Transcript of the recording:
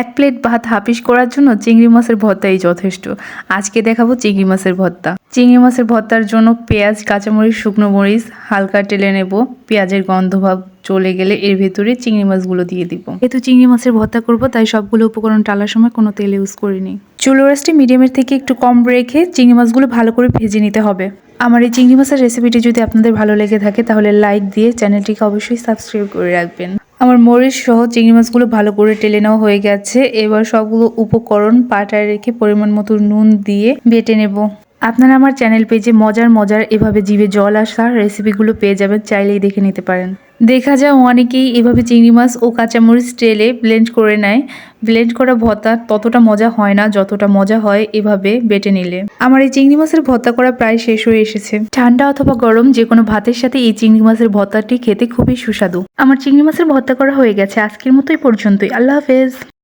এক প্লেট ভাত হাপিস করার জন্য চিংড়ি মাছের ভর্তাই যথেষ্ট। আজকে দেখাবো চিংড়ি মাছের ভর্তা। চিংড়ি মাছের ভর্তার জন্য পেঁয়াজ, কাঁচামরিচ, শুকনো মরিচ হালকা টেলে নেব। পেঁয়াজের গন্ধভাব চলে গেলে এর ভেতরে চিংড়ি মাছগুলো দিয়ে দিব। যেহেতু চিংড়ি মাছের ভর্তা করব, তাই সবগুলো উপকরণ টালার সময় কোনো তেল ইউজ করিনি। চুলো রাসটি মিডিয়ামের থেকে একটু কম রেখে চিংড়ি মাছগুলো ভালো করে ভেজে নিতে হবে। আমার এই চিংড়ি মাছের রেসিপিটি যদি আপনাদের ভালো লেগে থাকে, তাহলে লাইক দিয়ে চ্যানেলটিকে অবশ্যই সাবস্ক্রাইব করে রাখবেন। আমার মরিচ সহ চিংড়ি মাছগুলো ভালো করে টেলে নেওয়া হয়ে গেছে। এবার সবগুলো উপকরণ পাটায় রেখে পরিমাণ মতো নুন দিয়ে বেটে নেব। আপনারা আমার চ্যানেল পেজে মজার মজার এভাবে জিভে জল আসা রেসিপিগুলো পেয়ে যাবেন। চাইলেই দেখে নিতে পারেন। দেখা যায় অনেকেই এভাবে চিংড়ি মাছ ও কাঁচামরিচ তেলে ব্লেন্ড করে নেয়। ব্লেন্ড করা ভর্তা ততটা মজা হয় না, যতটা মজা হয় এভাবে বেটে নিলে। আমার এই চিংড়ি মাছের ভর্তা করা প্রায় শেষ হয়ে এসেছে। ঠান্ডা অথবা গরম যে কোনো ভাতের সাথে এই চিংড়ি মাছের ভর্তাটি খেতে খুবই সুস্বাদু। আমার চিংড়ি মাছের ভর্তা করা হয়ে গেছে আজকের মতোই পর্যন্তই। আল্লাহ হাফেজ।